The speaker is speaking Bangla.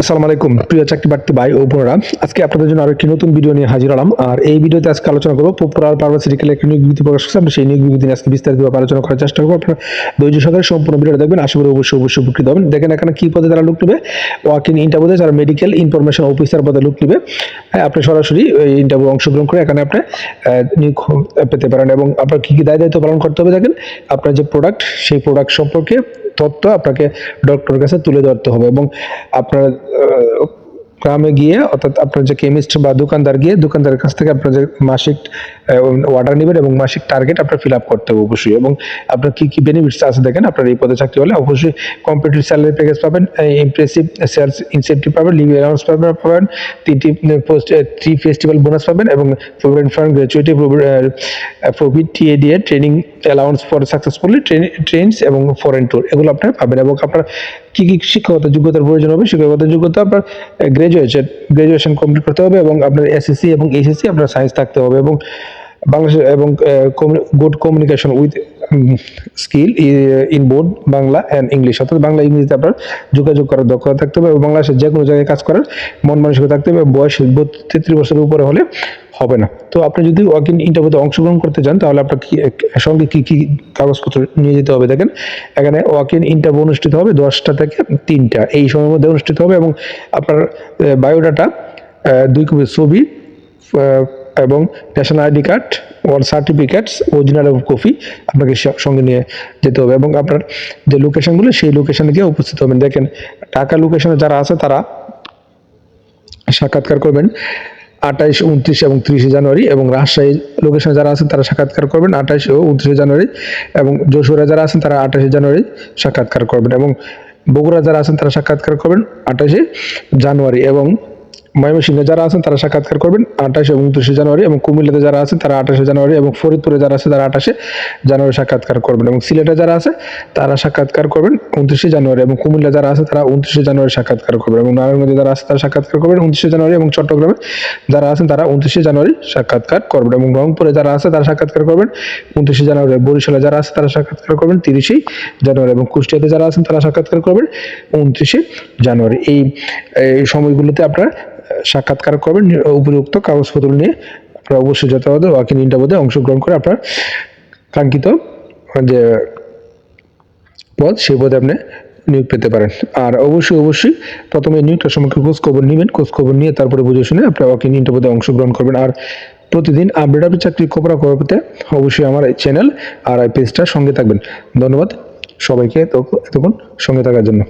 আসসালামু আলাইকুম। প্রিয় চাকরি প্রার্থী ভাই ও বোনেরা, আজকে আপনাদের জন্য আরও একটি নতুন ভিডিও নিয়ে হাজির হলাম। আর এই ভিডিওতে আজকে আলোচনা করব পপুলার ফার্মাসিউটিক্যাল একটি নিয়োগ প্রকাশ করছে। আমরা সেই নিয়োগ বিজ্ঞপ্তি আজকে বিস্তারিতভাবে আলোচনা করার চেষ্টা করব। আপনারা ধৈর্য সহকারে সম্পূর্ণ ভিডিওটা দেখবেন। আশা করি অবশ্যই অবশ্যই উপকৃত হবেন। দেখেন এখানে কী পদে তারা লোক নেবে? ওয়াক ইন ইন্টারভিউতে যারা মেডিকেল ইনফরমেশন অফিসার পদে লুক নেবে হ্যাঁ আপনি সরাসরি ইন্টারভিউ অংশগ্রহণ করে এখানে আপনি নিয়োগ পেতে পারেন এবং আপনার কি কি দায় দায়িত্ব পালন করতে হবে দেখেন, আপনার যে প্রোডাক্ট সেই প্রোডাক্ট সম্পর্কে তথ্য আপনাকে ডক্টরের কাছে তুলে ধরতে হবে এবং আপনার গ্রামে গিয়ে অর্থাৎ আপনার যে কেমিস্ট বা দোকানদার গিয়ে দোকানদারের কাছ থেকে আপনার যে মাসিক অর্ডার নেবেন এবং মাসিক টার্গেট আপনার ফিল আপ করতে হবে অবশ্যই। এবং আপনার কি কি বেনিফিটস আছে দেখেন, আপনার এই পদে চাকরি হলে অবশ্যই কম্পিটিভ স্যালারি প্যাকেজ পাবেন ইমপ্রেসিভ সেলস ইনসেন্টিভ পাবেন লিভ অ্যালাউন্স পাবেন পাবেন, তিনটি পোস্ট থ্রি ফেস্টিভ্যাল বোনাস পাবেন এবং provident fund gratuity profit TA DA training allowance for successfully trains এবং ফরেন ট্যুর এগুলো আপনার পাবেন। এবং আপনার কি কি শিক্ষাগত যোগ্যতার প্রয়োজন হবে শিক্ষাগত যোগ্যতা আপনার গ্রাজুয়েশন গ্রাজুয়েশন কমপ্লিট করতে হবে এবং আপনার এসএসসি এবং এইচএসসি আপনার সায়েন্স থাকতে হবে এবং বাংলাদেশ এবং good communication with skill in board Bangla and English অর্থাৎ বাংলা, ইংরেজিতে আপনার যোগাযোগ করার দক্ষতা থাকতে হবে এবং বাংলাদেশের যে কোনো জায়গায় কাজ করার মন মানসিকতা থাকতে হবে বয়স তেত্রিশ বছরের উপরে হলে হবে না। তো আপনি যদি ওয়াক ইন ইন্টারভিউতে অংশগ্রহণ করতে চান তাহলে আপনার কি সঙ্গে কী কী কাগজপত্র নিয়ে যেতে হবে? দেখেন, এখানে ওয়াক ইন ইন্টারভিউ অনুষ্ঠিত হবে দশটা থেকে তিনটা। এই সময়ের মধ্যে অনুষ্ঠিত হবে এবং আপনার বায়োডাটা দুই কপি ছবি এবং national ID card or certificates original copy আপনাকে সঙ্গে নিয়ে যেতে হবে এবং আপনার যে লোকেশনগুলো সেই লোকেশনে গিয়ে উপস্থিত হবেন। দেখেন, ঢাকা লোকেশনে যারা আছে তারা সাক্ষাৎকার করবেন। আঠাইশ, উনত্রিশ এবং তিরিশে জানুয়ারি এবং রাজশাহী লোকেশনে যারা আছেন তারা সাক্ষাৎকার করবেন। আঠাইশ ও উনত্রিশে জানুয়ারি এবং যশোরে যারা আছেন তারা আঠাশে জানুয়ারি সাক্ষাৎকার করবেন এবং বগুড়া যারা আছেন তারা সাক্ষাৎকার করবেন আঠাশে জানুয়ারি এবং ময়মনসিংহে যারা আছেন তারা সাক্ষাৎকার করবেন আঠাশে এবং উনত্রিশে জানুয়ারি এবং কুমিল্লাতে যারা আছেন তারা আঠাশে জানুয়ারি এবং ফরিদপুরে যারা আছে তারা আঠাশে জানুয়ারি সাক্ষাৎকার করবেন এবং সিলেটে যারা আছে তারা সাক্ষাৎকার করবেন উনত্রিশে জানুয়ারি এবং কুমিল্লা যারা আছে তারা উনত্রিশে জানুয়ারি সাক্ষাৎকার করবেন এবং নারায়ণগঞ্জে যারা আছে তারা সাক্ষাৎকার করবেন উনত্রিশে জানুয়ারি এবং চট্টগ্রামে যারা আছেন তারা উনত্রিশে জানুয়ারি সাক্ষাৎকার করবেন এবং রংপুরে যারা আছে তারা সাক্ষাৎকার করবেন উনত্রিশে জানুয়ারি বরিশালে যারা আছে তারা সাক্ষাৎকার করবেন তিরিশে জানুয়ারি এবং কুষ্টিয়াতে যারা আছেন তারা সাক্ষাৎকার করবেন উনত্রিশে জানুয়ারি। এই এই সময়গুলোতে আপনারা সাক্ষাৎকার করবেন উপযুক্ত কাগজপত্র নিয়ে আপনারা অবশ্যই যথাযথ ওয়াকিং ইন্টারভিউতে অংশগ্রহণ করে আপনার কাঙ্ক্ষিত যে পদ, সেই পদে আপনি নিয়োগ পেতে পারেন। আর অবশ্যই অবশ্যই প্রথমে নিয়োগটা সম্পর্কে খোঁজ খবর নেবেন খোঁজ খবর নিয়ে তারপরে বুঝে শুনে আপনি ওয়াকিং ইন্টারভিউতে অংশগ্রহণ করবেন। আর প্রতিদিন আপডেট আপনি চাকরির খবর পেতে অবশ্যই আমার এই চ্যানেল আর এই পেজটার সঙ্গে থাকবেন। ধন্যবাদ সবাইকে এত- এতক্ষণ সঙ্গে থাকার জন্য।